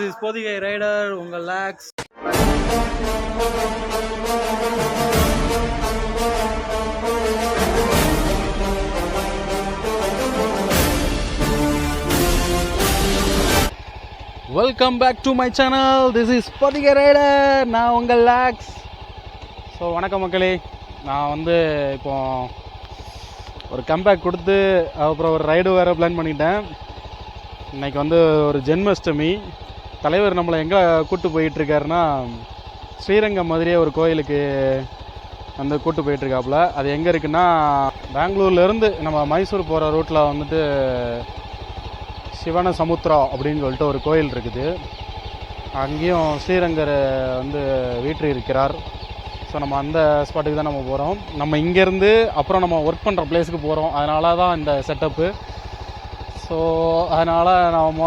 This Pothigai rider உங்கள் lakhs welcome back to my channel this is Pothigai rider நான் உங்கள் lakhs so வணக்கம் மக்களே. நான் வந்து இப்போ ஒரு கம்பேக் கொடுத்து அப்புறம் ஒரு ரைடு வேறு பிளான் பண்ணிட்டேன். இன்னைக்கு வந்து ஒரு ஜென்மாஷ்டமி. தலைவர் நம்மளை எங்கே கூட்டு போயிட்டுருக்காருன்னா ஸ்ரீரங்கம் மாதிரியே ஒரு கோயிலுக்கு வந்து கூட்டு போயிட்டுருக்காப்புல. அது எங்கே இருக்குன்னா பெங்களூர்லேருந்து நம்ம மைசூர் போகிற ரூட்டில் வந்துட்டு சிவன சமுத்திரம் அப்படின்னு சொல்லிட்டு ஒரு கோயில் இருக்குது. அங்கேயும் ஸ்ரீரங்கர் வந்து வீற்று இருக்கிறார் ஸோ நம்ம அந்த ஸ்பாட்டுக்கு தான் நம்ம போகிறோம் நம்ம இங்கேருந்து அப்புறம் நம்ம ஒர்க் பண்ணுற பிளேஸுக்கு போகிறோம் அதனால தான் இந்த செட்டப்பு ஸோ அதனால் நம்ம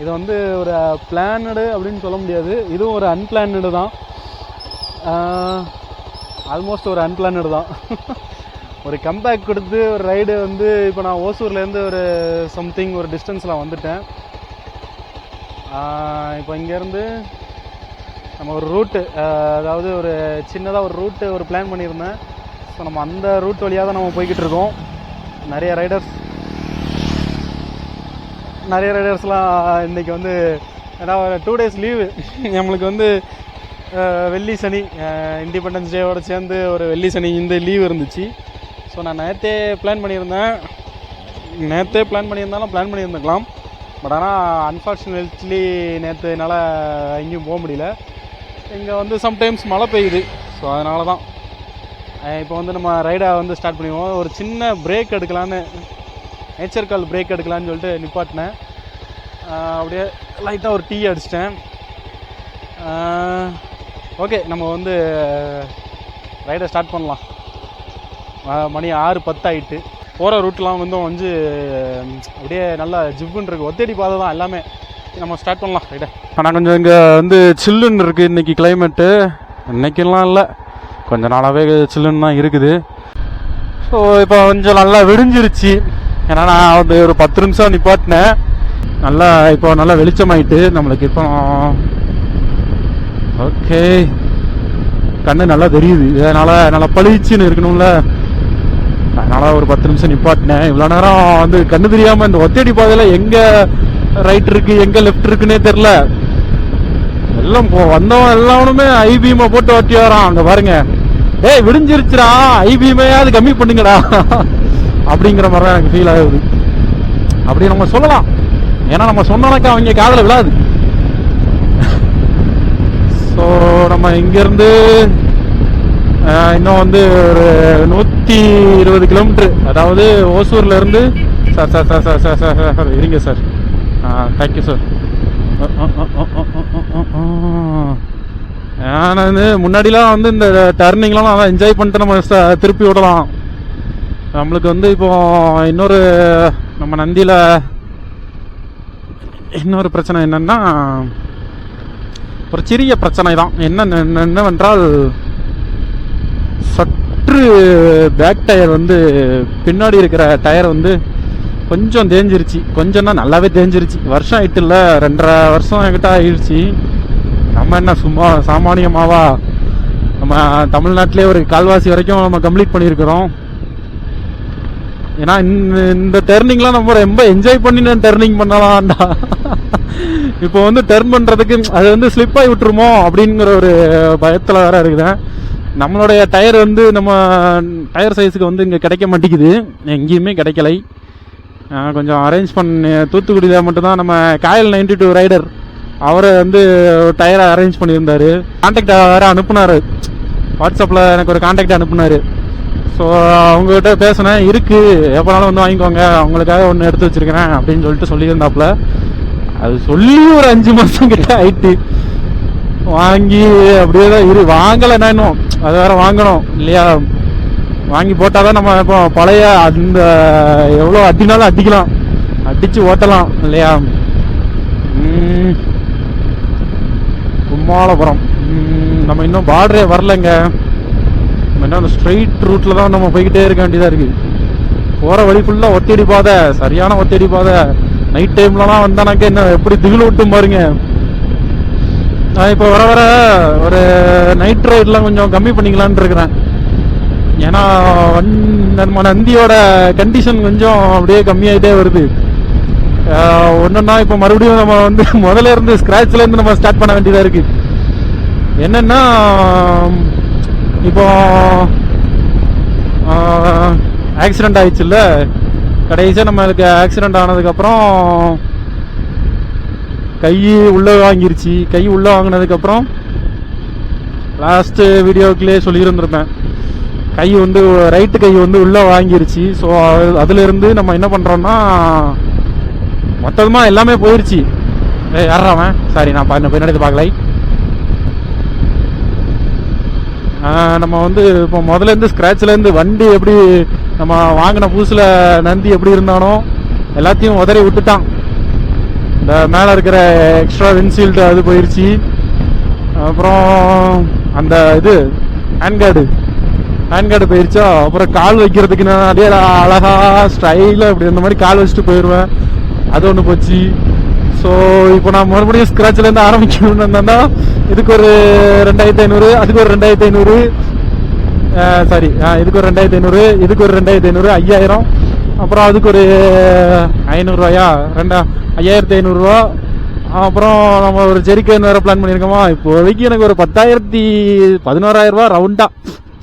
இது வந்து ஒரு பிளானடு அப்படின்னு சொல்ல முடியாது. இதுவும் ஒரு அன்பிளானடு தான். ஆல்மோஸ்ட் ஒரு அன்பிளானடு தான். ஒரு கம்பேக் கொடுத்து ஒரு ரைடு வந்து இப்போ நான் ஓசூர்லேருந்து ஒரு சம்திங் ஒரு டிஸ்டன்ஸில் வந்துட்டேன். இப்போ இங்கேருந்து நம்ம ஒரு ரூட்டு அதாவது ஒரு சின்னதாக ஒரு ரூட்டு ஒரு பிளான் பண்ணியிருந்தேன். ஸோ நம்ம அந்த ரூட் வழியாக தான் நம்ம போய்கிட்டு இருக்கோம். நிறைய ரைடர்ஸ் நிறைய ரைடர்ஸ்லாம் இன்றைக்கி வந்து ஏன்னா ஒரு டூ டேஸ் லீவு நம்மளுக்கு வந்து வெள்ளி சனி இண்டிபெண்டன்ஸ் டேவோட சேர்ந்து ஒரு வெள்ளி சனி இந்த லீவ் இருந்துச்சு. ஸோ நான் நேற்றே பிளான் பண்ணியிருந்தேன். நேற்றே பிளான் பண்ணியிருந்தாலும் பிளான் பண்ணியிருந்துக்கலாம். பட் ஆனால் அன்ஃபார்ச்சுனேட்லி நேற்று என்னால் எங்கேயும் போக முடியல. இங்கே வந்து சம்டைம்ஸ் மழை பெய்யுது. ஸோ அதனால தான் இப்போ வந்து நம்ம ரைடை வந்து ஸ்டார்ட் பண்ணிடுவோம். ஒரு சின்ன பிரேக் எடுக்கலான்னு நேச்சர் கால் பிரேக் எடுக்கலான்னு சொல்லிட்டு நிப்பாட்டினேன். அப்படியே லைட்டாக ஒரு டீ அடிச்சிட்டேன். ஓகே நம்ம வந்து ரைடை ஸ்டார்ட் பண்ணலாம். மணி ஆறு பத்தாயிட்டு போகிற ரூட்லாம் வந்து வந்து அப்படியே நல்லா ஜிவ்வுன்னு இருக்குது ஒத்தடி பாதை தான் எல்லாமே. நம்ம ஸ்டார்ட் பண்ணலாம் ரைடை ஆனால் கொஞ்சம் இங்கே வந்து சில்லுன்னு இருக்குது இன்றைக்கி கிளைமேட்டு இன்றைக்கெல்லாம் இல்லை. கொஞ்ச நாளாகவே சில்லுன்னு தான் இருக்குது. ஸோ இப்போ கொஞ்சம் நல்லா விடிஞ்சிருச்சு. ஏன்னா நான் வந்து ஒரு பத்து நிமிஷம் நிப்பாட்டினேன். நல்லா இப்போ நல்லா வெளிச்சமாயிட்டு நம்மளுக்கு இப்போ ஓகே. கண்ணு நல்லா தெரியுது. அதனால நல்லா பளிச்சுன்னு இருக்கணும்ல. அதனால ஒரு பத்து நிமிஷம் நிப்பாட்டினேன். இவ்வளோ நேரம் வந்து கண்ணு தெரியாம இந்த ஒத்தடி பாதையில எங்க ரைட் இருக்கு எங்க லெஃப்ட் இருக்குன்னே தெரில எல்லாம் போ- வந்தவன் எல்லாருமே ஐபிஎம் போட்டு ஒட்டி வரான் அங்க பாருங்க. ஏய் விடிஞ்சிருச்சுடா. ஐபிஎம்மையாவது கம்மி பண்ணுங்கடா. அப்படிங்கிற மாதிரி தான் எனக்கு ஃபீல் ஆகுது. அப்படி நம்ம சொல்லலாம். ஏன்னா நம்ம சொன்னாக்க அவங்க காதில் விழாது. ஸோ நம்ம இங்கேருந்து இன்னும் வந்து ஒரு நூற்றி இருபது கிலோமீட்ரு அதாவது ஓசூர்லேருந்து sir sir sir sir sir sir sir இருங்க சார். ஆ தேங்க்யூ சார் நான் வந்து முன்னாடிலாம் வந்து இந்த டர்னிங்லாம் நல்லா என்ஜாய் பண்ணிட்டு நம்ம திருப்பி விடலாம். நம்மளுக்கு வந்து இப்போ இன்னொரு நம்ம நந்தியில் இன்னொரு பிரச்சனை என்னன்னா ஒரு சிறிய பிரச்சனை தான் என்ன என்ன- என்னவென்றால் சற்று பேக் டயர் வந்து பின்னாடி இருக்கிற டயர் வந்து கொஞ்சம் தேஞ்சிருச்சு. கொஞ்சம்னா நல்லாவே தேஞ்சிருச்சு. வருஷம் ஆயிட்டு இல்லை ரெண்டரை வருஷம் என்கிட்ட ஆயிடுச்சு. நம்ம என்ன சும்மா சாமானியமாவா? நம்ம தமிழ்நாட்டிலே ஒரு கால்வாசி வரைக்கும் நம்ம கம்ப்ளீட் பண்ணியிருக்கிறோம். ஏன்னா இந்த இந்த டர்னிங்லாம் நம்ம ரொம்ப என்ஜாய் பண்ணி நான் டர்னிங் பண்ணலாம்டா. இப்போ வந்து டர்ன் பண்ணுறதுக்கு அது வந்து ஸ்லிப் ஆகி விட்டுருமோ அப்படிங்கிற ஒரு பயத்தில் வேற இருக்குதேன் நம்மளுடைய டயர் வந்து நம்ம டயர் சைஸுக்கு வந்து இங்கே கிடைக்க மாட்டேங்குது. எங்கேயுமே கிடைக்கலை. கொஞ்சம் அரேஞ்ச் பண்ணி தூத்துக்குடியில் மட்டும்தான் நம்ம காயல் நைன்டி டூ ரைடர் அவரை வந்து டயரை அரேஞ்ச் பண்ணியிருந்தார். கான்டாக்ட் வேறு அனுப்புனாரு. வாட்ஸ்அப்பில் எனக்கு ஒரு கான்டாக்ட் அனுப்புனார். ஸோ அவங்ககிட்ட பேசினேன் இருக்குது எப்போனாலும் வந்து வாங்கிக்கோங்க அவங்களுக்காக ஒன்று எடுத்து வச்சிருக்கிறேன் அப்படின்னு சொல்லிட்டு சொல்லியிருந்தாப்புல. அது சொல்லி ஒரு அஞ்சு மாதம் கிட்ட ஆயிட்டு. வாங்கி அப்படியே தான் இரு வாங்கலைன்னா இன்னும் அது வேற வாங்கணும் இல்லையா? வாங்கி போட்டால் தான் நம்ம இப்போ பழைய அந்த எவ்வளோ அடினாலும் அடிக்கலாம். அடித்து ஓட்டலாம் இல்லையா? ம். கும்மாளபுரம். நம்ம இன்னும் பார்டரே வரலங்க. என்ன அந்த ஸ்ட்ரெயிட் ரூட்டில் தான் நம்ம போய்கிட்டே இருக்க வேண்டியதாக இருக்குது போகிற வழி ஃபுல்லாக ஒத்தடி பாதை சரியான ஒத்தடி பாதை. நைட் டைம்லலாம் வந்தானாக்க என்ன எப்படி திகில் விட்டும் பாருங்க. நான் இப்போ வர வர ஒரு நைட் ரைட்லாம் கொஞ்சம் கம்மி பண்ணிக்கலாம்னு இருக்கிறேன். ஏன்னா வன் நம்ம நந்தியோட கண்டிஷன் கொஞ்சம் அப்படியே கம்மியாகிட்டே வருது. ஒன்றுன்னா இப்போ மறுபடியும் நம்ம வந்து முதல்ல இருந்து ஸ்க்ராட்ச்லேருந்து நம்ம ஸ்டார்ட் பண்ண வேண்டியதாக இருக்குது என்னென்னா இப்போ ஆக்சிடெண்ட் ஆயிடுச்சுல்ல? கடைசியாக நம்மளுக்கு ஆக்சிடென்ட் ஆனதுக்கப்புறம் கை உள்ளே வாங்கிருச்சு. கை உள்ளே வாங்கினதுக்கப்புறம் லாஸ்ட்டு வீடியோக்குள்ளே சொல்லியிருந்திருப்பேன். கை வந்து ரைட்டு கை வந்து உள்ளே வாங்கிருச்சு. ஸோ அதுலேருந்து நம்ம என்ன பண்ணுறோன்னா மொத்தமாக எல்லாமே போயிடுச்சு ஏ யாராவன் சாரி நான் பா- பின்னாடி பார்க்கலை ஆஹ் நம்ம வந்து இப்போ முதல்ல இருந்து வண்டி எப்படி நம்ம வாங்கின புதுசில் நந்தி எப்படி இருந்தானோ எல்லாத்தையும் உதறி விட்டுட்டான். இந்த மேலே இருக்கிற எக்ஸ்ட்ரா வின்சீல்டு அது போயிடுச்சு அப்புறம் அந்த இது hand guard guard hand guard போயிருச்சா? அப்புறம் கால் வைக்கிறதுக்கு நான் அதே அழகா ஸ்டைலாக இப்படி இந்த மாதிரி கால் வச்சுட்டு போயிடுவேன் அது ஒன்று போச்சு. ஸோ இப்போ நான் மறுபடியும் ஸ்க்ராட்ச்லேருந்து ஆரம்பிக்கணும்னு இருந்தா இதுக்கு ஒரு ரெண்டாயிரத்தி ஐநூறு அதுக்கு ஒரு ரெண்டாயிரத்தி ஐநூறு சாரி இதுக்கு ஒரு ரெண்டாயிரத்தி ஐநூறு இதுக்கு ஒரு ரெண்டாயிரத்தி ஐநூறு ஐயாயிரம் அப்புறம் அதுக்கு ஒரு ஐநூறுரூவாயா ரெண்டா ஐயாயிரத்தி ஐநூறுரூவா அப்புறம் நம்ம ஒரு ஜெரிக்கன் வேறு பிளான் பண்ணியிருக்கோமா? இப்போதைக்கு எனக்கு ஒரு பத்தாயிரத்தி பதினோராயிரரூவா ரவுண்டாக ரவுண்டா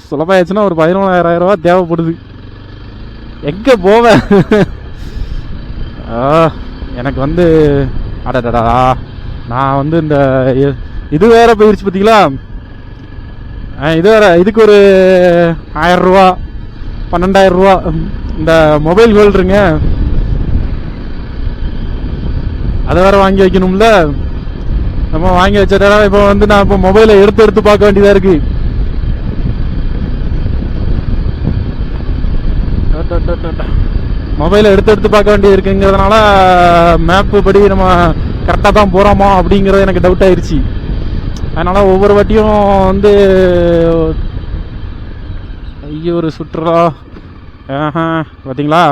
சுலபாயாச்சுன்னா ஒரு பதினோராயிரம் ரூபா தேவைப்படுது. எங்கே போவேன்? ஆ, எனக்கு வந்து அடடடா நான் வந்து இந்த இது வேற போயிருச்சு பார்த்தீங்களா ஆ, இது வேற இதுக்கு ஒரு ஆயிரம் ரூபா பன்னெண்டாயிரம் ரூபா இந்த மொபைல் ஹோல்டருங்க அதை வேற வாங்கி வைக்கணும்ல. நம்ம வாங்கி வச்சதால இப்போ வந்து நான் இப்போ மொபைலை எடுத்து எடுத்து பார்க்க வேண்டியதாக இருக்குது மொபைலை எடுத்து எடுத்து பார்க்க வேண்டியது இருக்குங்கிறதுனால மேப்பு படி நம்ம கரெக்டாக தான் போகிறோமா அப்படிங்கிறது எனக்கு டவுட் ஆயிடுச்சு அதனால் ஒவ்வொரு வாட்டியும் வந்து ஐயோ ஒரு சுற்றுலா. பார்த்தீங்களா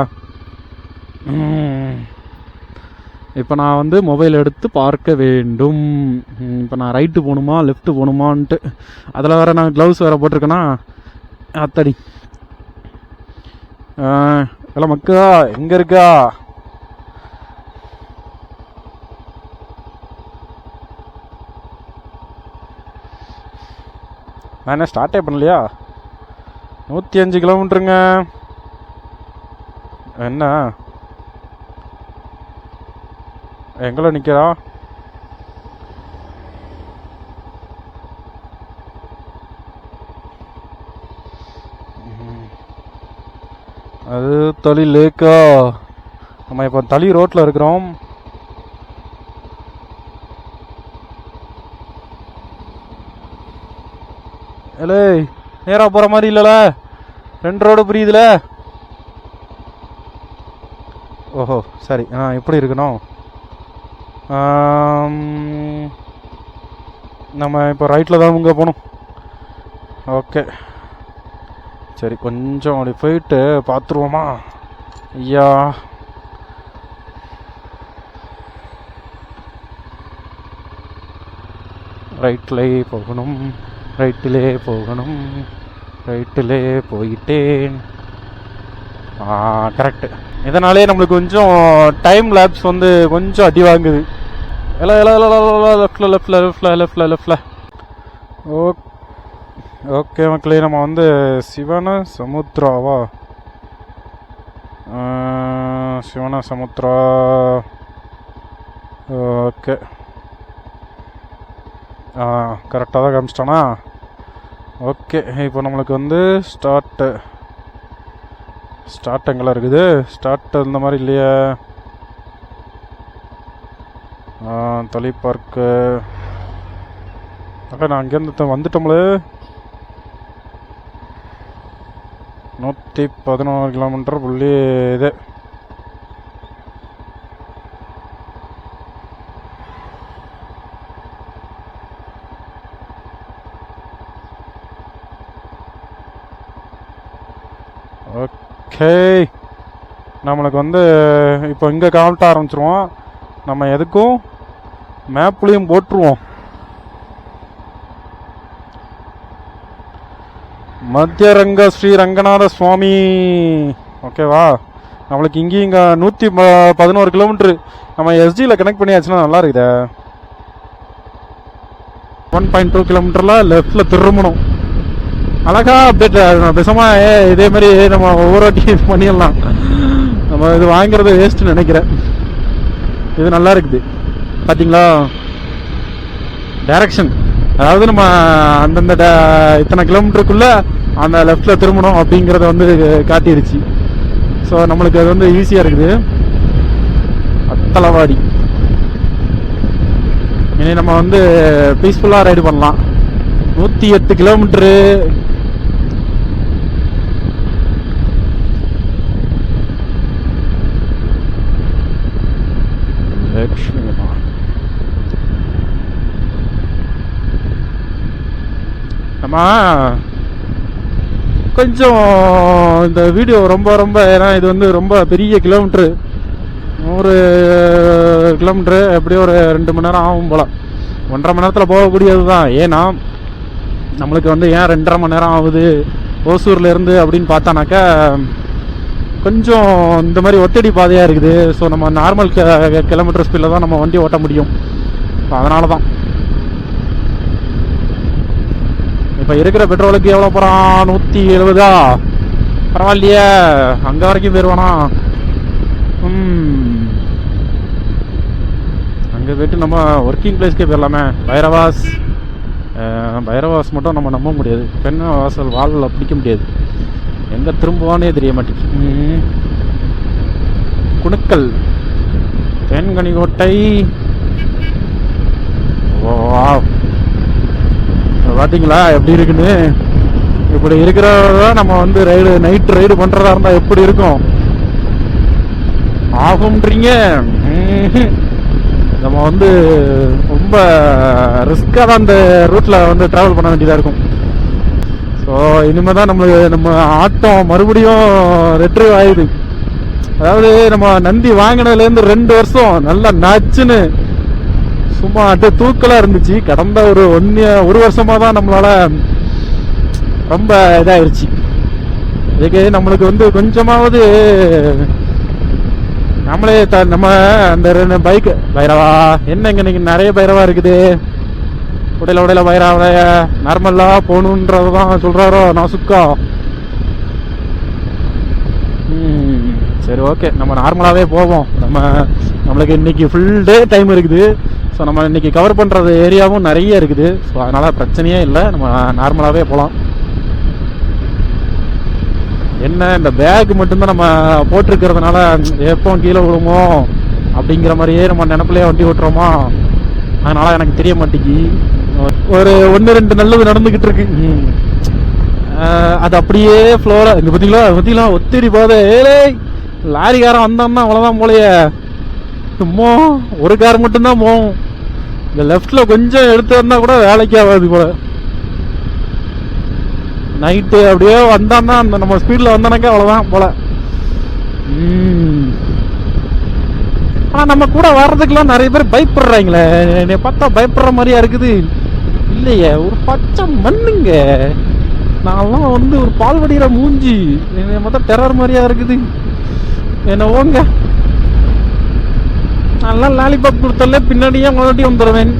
இப்போ நான் வந்து மொபைல் எடுத்து பார்க்க வேண்டும். இப்போ நான் ரைட்டு போகணுமா லெஃப்ட்டு போகணுமான்ட்டு. அதில் வேறு நான் க்ளவுஸ் வேறு போட்டிருக்கேன்னா அத்தடி ஹலோ மக்கா எங்கே இருக்கா? நான் என்ன ஸ்டார்ட்டே பண்ணலையா? நூற்றி அஞ்சு கிலோமீட்டருங்க. என்ன? எங்களை நிற்கிறா அது தளி லேக்கா. நம்ம இப்போ தளி ரோட்டில் இருக்கிறோம். ஏலே நேராக போகிற மாதிரி இல்லைல. ரெண்டு ரோடு புரியுதுல? ஓஹோ சரி. ஆ எப்படி இருக்கணும்? நம்ம இப்போ ரைட்டில் தான் இங்கே போகணும் ஓகே. சரி கொஞ்சம் அப்படி போயிட்டு பார்த்துருவோமா? ஐயா. ரைட்டிலே போகணும் ரைட்டிலே போகணும் ரைட்டிலே போயிட்டேன் ஆ கரெக்ட் இதனாலே நம்மளுக்கு கொஞ்சம் டைம் லேப்ஸ் வந்து கொஞ்சம் அடி வாங்குது. எல்லாம் எல்லாம் எல்லாம் லெஃப்டில் லெஃப்டில் லெஃப்டில் லெஃப்டில் லெஃப்டில் ஓகே ஓகே மக்களே நம்ம வந்து சிவன சமுத்ராவா சிவன சமுத்ரா ஓகே. கரெக்டாக தான் காமிச்சிட்டானா? ஓகே இப்போ நம்மளுக்கு வந்து ஸ்டார்ட்டு ஸ்டார்ட் எங்கெல்லாம் இருக்குது? ஸ்டார்ட் இந்த மாதிரி இல்லையே. ஆ, பார்க்கு. அக்கா நான் அங்கேருந்து வந்துட்டோம்லே நூற்றி பதினோரு கிலோமீட்டர் புள்ளி இது. ஓகே. நம்மளுக்கு வந்து இப்போ இங்கே காமிட்ட ஆரம்பிச்சிருவோம். நம்ம எதுக்கும் மேப்லேயும் போட்டுருவோம். மத்தியரங்க ஸ்ரீ ரங்கநாத சுவாமி ஓகேவா நம்மளுக்கு இங்கேயும் இங்கே நூற்றி பதினோரு கிலோமீட்ரு நம்ம எஸ்ஜியில் கனெக்ட் பண்ணியாச்சுன்னா நல்லா இருக்குதே. ஒன் பாயிண்ட் டூ கிலோமீட்டரில் லெஃப்டில் திரும்பணும். அழகா அப்டேட் விஷமாக ஏ இதே மாதிரி நம்ம ஒவ்வொரு வாட்டி பண்ணிடலாம். நம்ம இது வாங்குறது வேஸ்ட்டுன்னு நினைக்கிறேன். இது நல்லா இருக்குது. பார்த்தீங்களா டைரக்ஷன் அதாவது நம்ம அந்தந்த இத்தனை கிலோமீட்டருக்குள்ளே அந்த லெஃப்டில் திரும்பணும் அப்படிங்கிறத வந்து காட்டிருச்சு. ஸோ நம்மளுக்கு அது வந்து ஈஸியாக இருக்குது. அத்தலவாடி. இனி நம்ம வந்து பீஸ்ஃபுல்லாக ரைடு பண்ணலாம். நூற்றி எட்டு கிலோமீட்ரு லட்சுமிமா நம்ம கொஞ்சம் இந்த வீடியோ ரொம்ப ரொம்ப ஏன்னா இது வந்து ரொம்ப பெரிய கிலோமீட்ரு நூறு கிலோமீட்ரு எப்படியும் ஒரு ரெண்டு மணி நேரம் ஆகும் போல். ஒன்றரை மணி நேரத்தில் போகக்கூடியது தான் ஏன்னா நம்மளுக்கு வந்து ஏன் ரெண்டரை மணி நேரம் ஆகுது? ஓசூர்லேருந்து அப்படின்னு பார்த்தானாக்கா கொஞ்சம் இந்த மாதிரி ஒத்தடி பாதையாக இருக்குது. ஸோ நம்ம நார்மல் கிலோமீட்டர் ஸ்பீடில் தான் நம்ம வண்டி ஓட்ட முடியும். அதனால தான் இப்போ இருக்கிற பெட்ரோலுக்கு எவ்வளோ போகிறான் நூற்றி எழுபதா பரவாயில்லையே. அங்கே வரைக்கும் போயிடுவானா ம் அங்கே போயிட்டு நம்ம ஒர்க்கிங் பிளேஸ்க்கே போயிடலாமே பைரவாஸ். பைரவாஸ் மட்டும் நம்ம நம்ப முடியாது. பெண் வாசல் வாலில் பிடிக்க முடியாது. எங்கே திரும்புவானே தெரிய மாட்டேங்குது. குணுக்கள் குணுக்கல். ஓ ஓ பார்த்தீங்களா எப்படி இருக்குன்னு? இப்படி இருக்கிறதான் நம்ம வந்து ரைடு நைட் ரைடு பண்ணுறதா இருந்தால் எப்படி இருக்கும்? ஆகும்ன்றீங்க. நம்ம வந்து ரொம்ப ரிஸ்க்காக தான் அந்த ரூட்டில் வந்து ட்ராவல் பண்ண வேண்டியதாக இருக்கும். ஸோ இனிமேல் தான் நம்மளுக்கு நம்ம ஆட்டம் மறுபடியும் ரெட்ரிவ் ஆயிடுது. அதாவது நம்ம நந்தி வாங்கினதுலேருந்து ரெண்டு வருஷம் நல்லா நச்சுன்னு சும்மா அப்படியே தூக்கலாக இருந்துச்சு. கடந்த ஒரு ஒன்று ஒரு வருஷமா தான் நம்மளால ரொம்ப இதாயிருச்சு. இதுக்கு நம்மளுக்கு வந்து கொஞ்சமாவது நம்மளே த- நம்ம அந்த ரெண்டு பைக் பைரவா என்னங்க இன்னைக்கு நிறைய பைரவா இருக்குது? உடையில உடையில பைரவ நார்மலா போகணுன்றதான் சொல்கிறாரோ நான் சுக்கா சரி ஓகே நம்ம நார்மலாகவே போவோம். நம்ம நம்மளுக்கு இன்னைக்கு ஃபுல் டே டைம் இருக்குது. ஸோ நம்ம இன்னைக்கு கவர் பண்ணுறது ஏரியாவும் நிறைய இருக்குது. ஸோ அதனால் பிரச்சனையே இல்லை. நம்ம நார்மலாகவே போகலாம் என்ன இந்த பேக் மட்டும்தான் நம்ம போட்டிருக்கிறதுனால எப்போ கீழே விழுமோ அப்படிங்கிற மாதிரியே நம்ம நினப்பிலே வண்டி ஓட்டுறோமா? அதனால் எனக்கு தெரிய மாட்டேங்கி. ஒரு ஒன்று ரெண்டு நல்லது நடந்துக்கிட்டு இருக்கு. அது அப்படியே ஃப்ளோராக இங்கே பார்த்தீங்களா? பார்த்தீங்களா? ஒத்திரி போதே ஏழே லாரிக்காரன் வந்தான்னா அவ்வளோதான் போலையே. சும்மா ஒரு கார் மட்டும்தான் போகும். இந்த லெஃப்டில் கொஞ்சம் எடுத்து வந்தால் கூட வேலைக்கு ஆகாது போல. நைட்டு அப்படியே வந்தான்னா அந்த நம்ம ஸ்பீடில் வந்தானாக்கா அவ்வளோதான் போல. ஆனால் நம்ம கூட வர்றதுக்கெல்லாம் நிறைய பேர் பயப்படுறாங்களே. என்னை பார்த்தா பயப்படுற மாதிரியா இருக்குது. இல்லையே ஒரு பச்சை மண்ணுங்க. நான்லாம் வந்து ஒரு பால்வடிகிற மூஞ்சி என்னை பார்த்தா டெரர் மாதிரியா இருக்குது. என்ன ஓங்க. நல்லா லாலிபாப் கொடுத்தாலே பின்னாடியே மறுபடியும் வந்துடுவேன்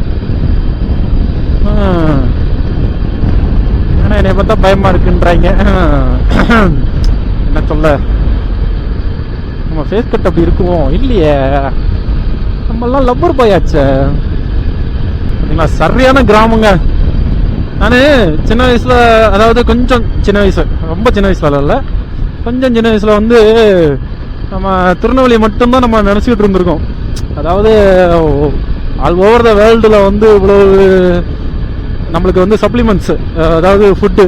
ஆனால் என்னை பார்த்தா பயமாக இருக்குன்றாங்க. என்ன சொல்ல? நம்ம ஃபேஸ் கட் அப்படி இருக்குவோம் இல்லையே. நம்மெல்லாம் லப்பர் பாயாச்சே பார்த்தீங்களா? சரியான கிராமங்க. நான் சின்ன வயசில் அதாவது கொஞ்சம் சின்ன வயசு ரொம்ப சின்ன வயசுல இல்லை கொஞ்சம் சின்ன வயசில் வந்து நம்ம திருநெல்வேலி மட்டும்தான் நம்ம நினச்சிக்கிட்டு இருந்திருக்கோம். அதாவது ஆல் ஓவர் த வேர்ல்டில் வந்து இவ்வளவு நம்மளுக்கு வந்து சப்ளிமெண்ட்ஸ் அதாவது ஃபுட்டு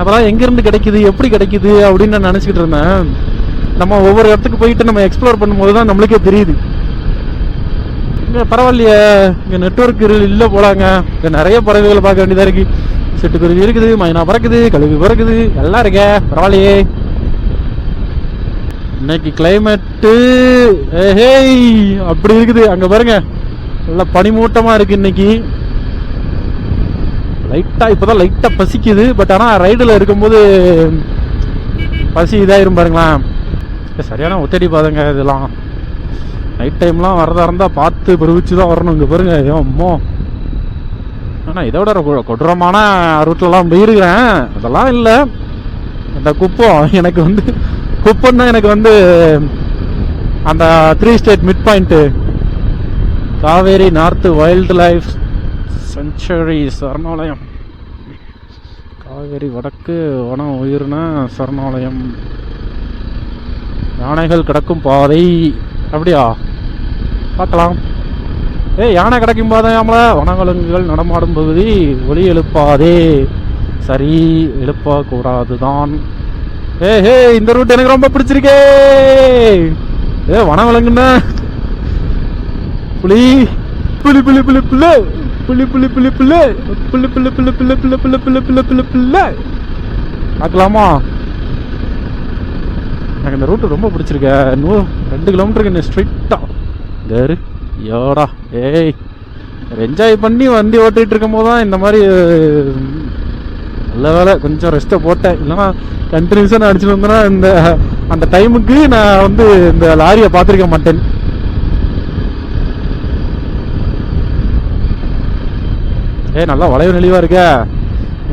அதெல்லாம் எங்கேருந்து கிடைக்குது எப்படி கிடைக்குது அப்படின்னு நான் நினச்சிக்கிட்டு இருந்தேன். நம்ம ஒவ்வொரு இடத்துக்கு போயிட்டு நம்ம எக்ஸ்ப்ளோர் பண்ணும்போது தான் நம்மளுக்கே தெரியுது. இங்கே பரவாயில்லையே இங்கே நெட்ஒர்க் இல்லை போலாங்க. இங்கே நிறைய பறவைகளை பார்க்க வேண்டியதாக இருக்குது சிட்டுக்குருவி இருக்குது மைனா பறக்குது கழுகு பறக்குது எல்லாம் இருக்கே பரவாயில்லையே. இன்னைக்கு கிளைமேட்டு ஹேய் அப்படி இருக்குது. அங்க பாருங்க. நல்லா பனிமூட்டமா இருக்கு இன்னைக்கு. லைட்டாக இப்போ தான் லைட்டாக பசிக்குது. பட் ஆனால் ரைடில் இருக்கும்போது பசி இதாயிரும் பாருங்களேன். சரியான ஒத்தடி பாதங்க இதெல்லாம். நைட் டைம்லாம் வரதா இருந்தால் பார்த்து பிரிவிச்சு தான் வரணும் இங்கே பாருங்க. ஐயோ அம்மோ. ஆனால் இதை விட கொடூரமான ரூட்லலாம் போயிருக்கிறேன். அதெல்லாம் இல்லை. அந்த குப்பம் எனக்கு வந்து குப்பம் தான் எனக்கு வந்து அந்த three state mid point Kaveri north wildlife sanctuary சரணாலயம். காவேரி வடக்கு வன உயிர்னா சரணாலயம். யானைகள் கிடக்கும் பாதை. அப்படியா? பார்க்கலாம். ஏய் யானை கிடைக்கும் பாதையாமல வனவிலங்குகள் நடமாடும் பகுதி ஒளி எழுப்பாதே. சரி எழுப்பக்கூடாது கூடாதுதான் ஏ ஹே இந்த ரூட் எனக்கு ரொம்ப பிடிச்சிருக்கே ஏ வனவிலங்குன்னா புளி புளி புளி புளி புல்லு புளி புளி புளி புல்லு புலி புலி புலி புலி புலி புலி புலி புலி புலி புலி பார்க்கலாமா எனக்கு இந்த ரூட்டு ரொம்ப பிடிச்சிருக்க நூ ரெண்டு கிலோமீட்டருக்கு என்ன ஸ்ட்ரிக்டா தேரு யோடா ஏய் என்ஜாய் பண்ணி வண்டி ஓட்டிகிட்டு இருக்கும் போது தான் இந்த மாதிரி நல்ல வேலை கொஞ்சம் ரெஸ்ட்டை போட்டேன். இல்லைன்னா கண்டினியூஸாக நான் அடிச்சுட்டு வந்தேன்னா இந்த அந்த டைமுக்கு நான் வந்து இந்த லாரியை பார்த்துருக்க மாட்டேன். ஏய் நல்லா வளைவு நெளிவாக இருக்க.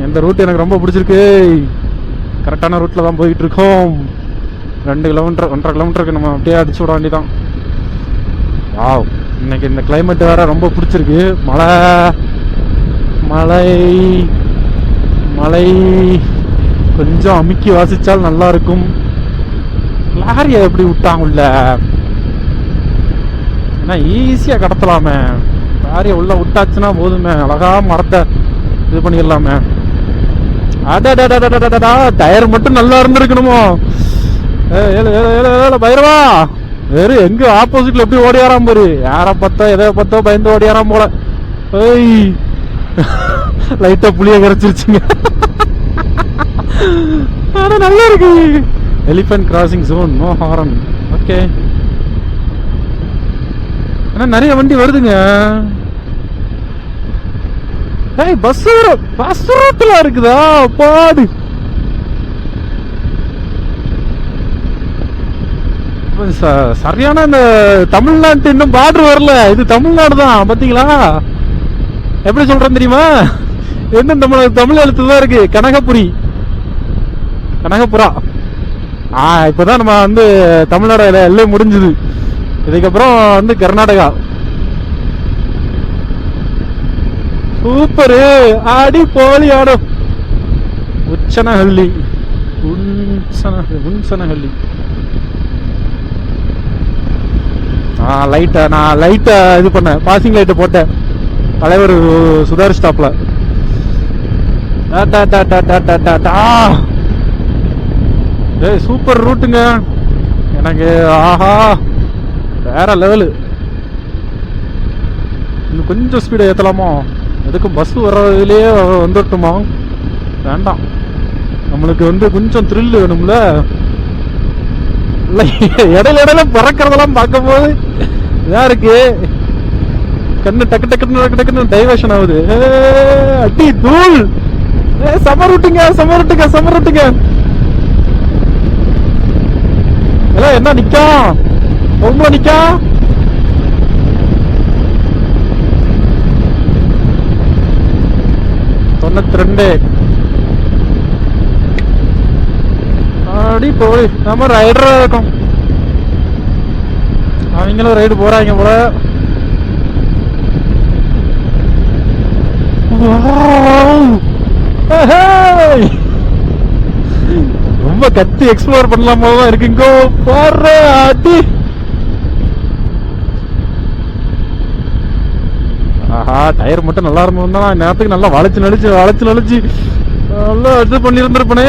இந்த ரூட் எனக்கு ரொம்ப பிடிச்சிருக்கு. கரெக்டான ரூட்டில் தான் போயிட்டு இருக்கோம் ரெண்டு கிலோமீட்டர் ஒன்றரை கிலோமீட்டருக்கு நம்ம அப்படியே அடிச்சு விட வேண்டியதான் வாவ் இன்னைக்கு இந்த கிளைமேட் வேற ரொம்ப பிடிச்சிருக்கு. மழை மழை. மழை கொஞ்சம் அமுக்கி வாசிச்சால் நல்லா இருக்கும் லாரியை எப்படி விட்டாங்க உள்ள ஏன்னா ஈஸியா கடத்தலாமே. லாரியை உள்ள விட்டாச்சுன்னா போதுமே. அழகா மரத்தை இது பண்ணிடலாமே. அடடடடடடடா டயர் மட்டும் நல்லா இருந்திருக்கணுமோ? ஏய், பைரவா! வேறு எங்க ஆப்போசிட்ல எப்படி ஓடியாராம் பாரு? யாரை பார்த்தா எதை பார்த்தோ பயந்து ஓடியாராம் போல. ஏய் லைட்டா புளிய கரைச்சிருச்சுங்க. ஆனா நல்லா இருக்கு. Elephant crossing zone no horn okay ஆனா நிறைய வண்டி வருதுங்க. ஏய் பஸ் பஸ் ரோட்ல இருக்குதா? பாடு ச- சரியான இந்த தமிழ்நாட்டு இன்னும் பார்டர் வரல. இது தமிழ்நாடு தான் பாத்தீங்களா? எப்படி சொல்றேன் தெரியுமா? என்ன தமிழ் தமிழ் எழுத்து தான் இருக்கு. கனகபுரி. கனகபுரா. ஆ இப்பதான் நம்ம வந்து தமிழ்நாடு எல்லை- முடிஞ்சுது. இதுக்கப்புறம் வந்து கர்நாடகா. சூப்பரு. ஆடி போலி ஆடும். உச்சனஹள்ளி. உன்சனஹள்ளி. நான் லைட்டை நான் லைட்டை இது பண்ணேன். பாசிங் லைட்டை போட்டேன். தலைவர் சுதார் ஸ்டாப்ல டா, டா, டா, டா, டா, டா, டா, ஏய் சூப்பர் ரூட்டுங்க. எனக்கு ஆஹா. வேற லெவலு. இன்னும் கொஞ்சம் ஸ்பீடை ஏற்றலாமோ எதுக்கும் பஸ் வர்றதுலேயே வந்துட்டுமா வேண்டாம். நம்மளுக்கு வந்து கொஞ்சம் த்ரில் வேணும்ல. இடையில இடையில பறக்கிறதெல்லாம் பார்க்கும்போது இதாக இருக்கு. கண்ணு டக்கு டக்குன்னு டக்கு டக்குன்னு டைவர்ஷன் ஆகுது. அடி தூள். சமர் விட்டுங்க சமர் விட்டுங்க சமர் விட்டுங்க எல்லாம் என்ன நிக்கா? ரொம்ப நிக்கா? தொண்ணூத்தி ரெண்டு அடி போய் நம்ம ரைடரா இருக்கும். அவங்களும் ரைடு போறாங்க போல. ரொம்ப கத்தி எக்ஸ்ப்ளோர் பண்ணலாம் போலதான் இருக்குங்கோ பாரு அடி ஆஹா டயர் மட்டும் நல்லா இருந்ததுன்னா நேரத்துக்கு நல்லா வளைச்சு நடிச்சு வளைச்சு நடிச்சு நல்லா இது பண்ணியிருந்திருப்பனே.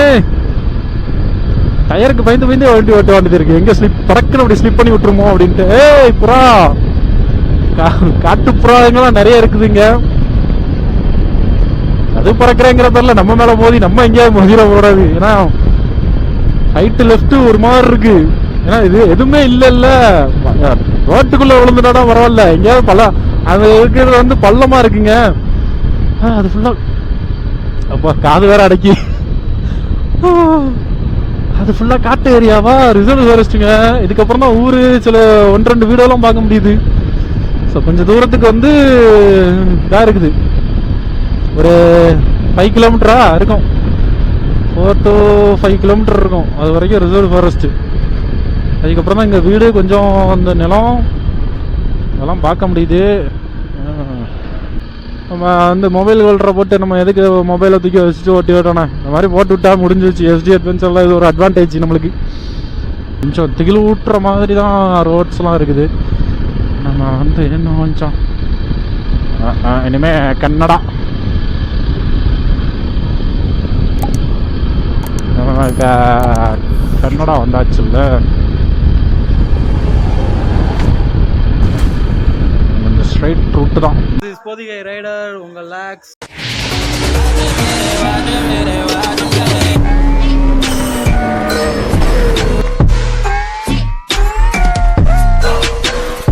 டயருக்கு பயந்து பயந்து வண்டி ஓட்ட வேண்டியது இருக்கு. எங்க ஸ்லிப் பறக்குன்னு அப்படி ஸ்லிப் பண்ணி விட்டுருமோ அப்படின்ட்டு. ஏய் புறா. கா- காட்டு புறாங்கெல்லாம் நிறைய இருக்குதுங்க அது பறக்குறேங்கிற பேர்ல நம்ம மேல மோதி நம்ம எங்கேயாவது மோதிர கூடாது ஏன்னா ஹைட்டு லெஃப்ட் ஒரு மாதிரி இருக்கு. ஏன்னா இது எதுவுமே இல்ல இல்ல ரோட்டுக்குள்ள விழுந்துட்டா பரவாயில்ல. எங்கேயாவது பல அது இருக்கிறது வந்து பள்ளமா இருக்குங்க. அது ஃபுல்லா அப்பா காது வேற அடக்கி. அது ஃபுல்லா காட்டு ஏரியாவா ரிசர்வ் ஃபாரஸ்ட்டுங்க இதுக்கப்புறம் தான் ஊரு. சில ஒன்று ரெண்டு வீடெல்லாம் பார்க்க முடியுது. ஸோ கொஞ்சம் தூரத்துக்கு வந்து இதாக இருக்குது. ஒரு ஃபைவ் கிலோமீட்டரா இருக்கும். ஃபோர் டு ஃபைவ் கிலோமீட்டர் இருக்கும். அது வரைக்கும் ரிசர்வ் ஃபாரஸ்ட்டு அதுக்கப்புறம் தான் இங்கே வீடு கொஞ்சம் அந்த நிலம் அதெல்லாம் பார்க்க முடியுது. நம்ம வந்து மொபைல் ஹோல்டரை போட்டு நம்ம எதுக்கு மொபைலை தூக்கி வச்சுட்டு ஓட்டி விட்டோண்ணே இந்த மாதிரி போட்டு விட்டா முடிஞ்சிச்சு எஸ்டி அட்வென்ச்சர்லாம் இது ஒரு அட்வான்டேஜ் நம்மளுக்கு. கொஞ்சம் திகில் ஊட்டுற மாதிரி தான் ரோட்ஸ்லாம் இருக்குது. நம்ம வந்து என்ன கொஞ்சம் இனிமேல் கன்னடா. நம்ம க கன்னடா வந்தாச்சுல்ல. கொஞ்சம் ஸ்ட்ரைட் ரூட்டு தான். இப்போதைக்கு ரைடர் உங்கள் லேக்ஸ்